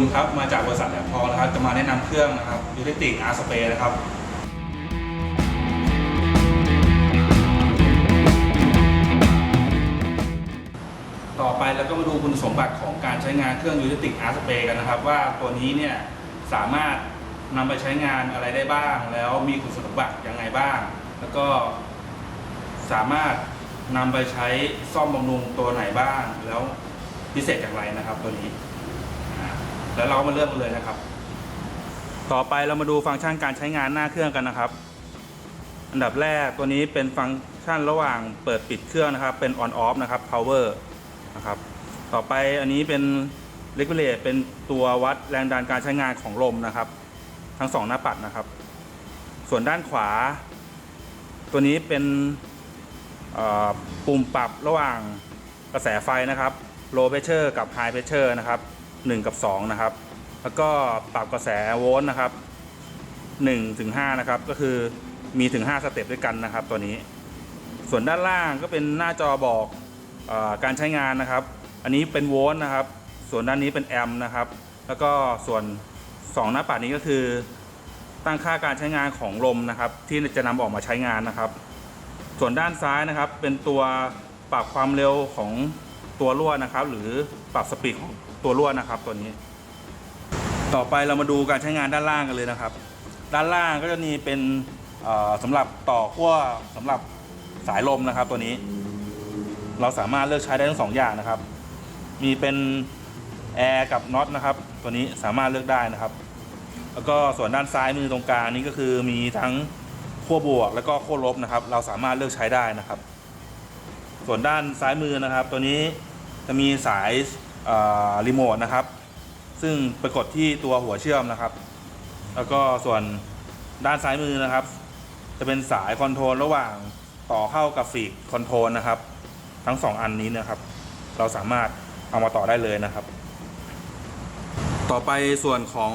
ลครับ มาจากบริษัทแหลมทอนะครับ จะมาแนะนำเครื่องนะครับยูทิติกอาร์สเปนะครับต่อไปเราก็มาดูคุณสมบัติของการใช้งานเครื่องยูทิติกอาร์สเปกันนะครับ ว่าตัวนี้เนี่ยสามารถนำไปใช้งานอะไรได้บ้าง แล้วมีคุณสมบัติยังไงบ้าง แล้วก็สามารถนำไปใช้ซ่อมบำรุงตัวไหนบ้าง แล้วพิเศษอย่างไรนะครับตัวนี้ แล้วเราก็มาเริ่มกันเลยนะครับ ต่อไปเรามาดูฟังก์ชันการใช้งานหน้าเครื่องกันนะครับ อันดับแรกตัวนี้เป็นฟังก์ชันระหว่างเปิดปิดเครื่องนะครับ เป็น on off นะครับ power นะครับ ต่อไปอันนี้เป็น regulate เป็นตัววัดแรงดันการใช้งานของลมนะครับ ทั้งสองหน้าปัดนะครับ ส่วนด้านขวา ตัวนี้เป็นปุ่มปรับระหว่างกระแสไฟนะครับ low pressure กับ high pressure นะครับ 1 กับ 2 นะครับ แล้วก็ปรับกระแสโวลต์นะครับ1ถึง5นะครับ ก็คือมีถึง 5 สเต็ปด้วยกันนะครับ ตัวนี้ ส่วนด้านล่างก็เป็นหน้าจอบอกอการใช้งานนะครับ อันนี้เป็นโวลต์นะครับ ส่วนด้านนี้เป็นแอมป์นะครับ แล้วก็ส่วน 2 หน้าปัดนี้ก็คือตั้งค่าการใช้งานของลมนะครับ ที่จะนำออกมาใช้งานนะครับ ส่วนด้านซ้ายนะครับ เป็นตัวปรับความเร็วของ ตัวรั่วนะครับ หรือปรับสปีดของตัวรั่วนะครับ ตัวนี้ ต่อไปเรามาดูการใช้งานด้านล่างกันเลยนะครับ ด้านล่างก็จะมีเป็นเอ่อสำหรับต่อขั้วสำหรับสายลมนะครับ ตัวนี้ เราสามารถเลือกใช้ได้ทั้งสองอย่างนะครับ มีเป็นแอร์กับน็อตนะครับ ตัวนี้สามารถเลือกได้นะครับ แล้วก็ส่วนด้านซ้ายมือตรงกลางนี้ก็คือมีทั้งขั้วบวก แล้วก็ขั้วลบนะครับ เราสามารถเลือกใช้ได้นะครับ ส่วนด้านซ้ายมือนะครับ ตัวนี้ จะมีสายรีโมทนะครับ ซึ่งไปกดที่ตัวหัวเชื่อมนะครับ แล้วก็ส่วนด้านซ้ายมือนะครับ จะเป็นสายคอนโทรลระหว่างต่อเข้ากับฟีกคอนโทรลนะครับ ทั้งสองอันนี้นะครับ เราสามารถเอามาต่อได้เลยนะครับ ต่อไปส่วนของ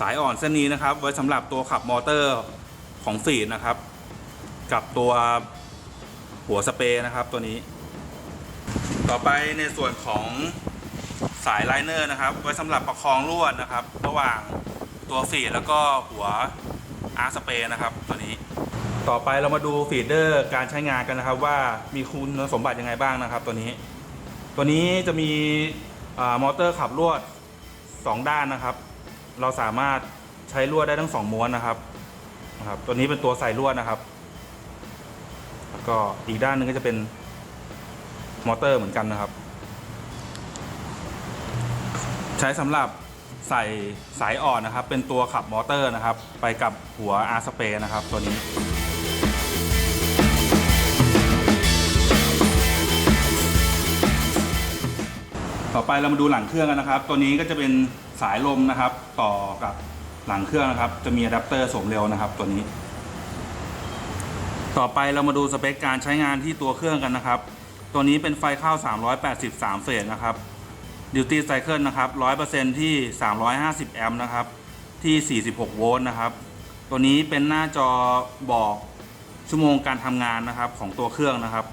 สายอ่อนเส้นนี้นะครับ ไว้สำหรับตัวขับมอเตอร์ของฟีดนะครับ กับตัวหัวสเปรย์นะครับตัวนี้ ต่อไปในส่วนของสายไลเนอร์นะครับ ไว้สำหรับประคองลวดนะครับ ระหว่างตัวฟีดแล้วก็หัวอาร์สเปร์นะครับตัวนี้ ต่อไปเรามาดูฟีดเดอร์การใช้งานกันนะครับ ว่ามีคุณสมบัติยังไงบ้างนะครับ ตัวนี้ ตัวนี้จะมีอมอเตอร์ขับลวด 2 ด้านนะครับ เราสามารถใช้ลวดได้ทั้งสองม้วนนะครับนะครับ ตัวนี้เป็นตัวใส่ลวดนะครับ แล้วก็อีกด้านหนึงก็จะเป็น มอเตอร์เหมือนกันนะครับ ใช้สำหรับใส่สายอ่อนนะครับ เป็นตัวขับมอเตอร์นะครับ ไปกับหัวอาร์สเปรนะครับ ตัวนี้ ต่อไปเรามาดูหลังเครื่องกันนะครับ ตัวนี้ก็จะเป็นสายลมนะครับ ต่อกับหลังเครื่องนะครับ จะมีอะแดปเตอร์สมเร็วนะครับ ตัวนี้ ต่อไปเรามาดูสเปคการใช้งานที่ตัวเครื่องกันนะครับ ตัวนี้เป็นไฟเข้า 383 เฟสนะครับดิวตี้ไซเคิลนะครับ 100%ที่ 350 แอมป์นะครับ ที่ 46 โวลต์นะครับ ตัวนี้เป็นหน้าจอบอกชั่วโมงการทำงานนะครับของตัวเครื่องนะครับ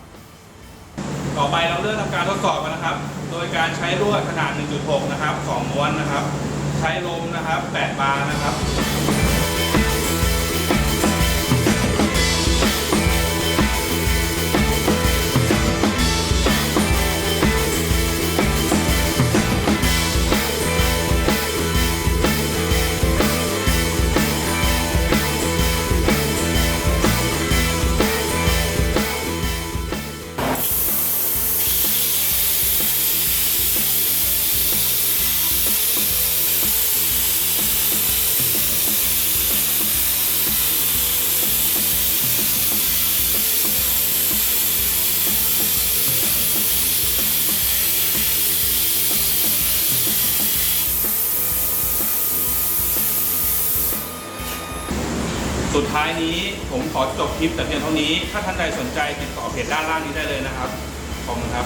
ต่อไปเราเริ่มทำการทดสอบกันนะครับ โดยการใช้ลวดขนาด 1.6 นะครับ 2 ม้วนนะครับ ใช้ลมนะครับ 8 บาร์นะครับ สุดท้ายนี้ผมขอจบคลิปแต่เพียงเท่านี้ ถ้าท่านใดสนใจติดต่อเพจด้านล่างนี้ได้เลยนะครับ ขอบคุณครับ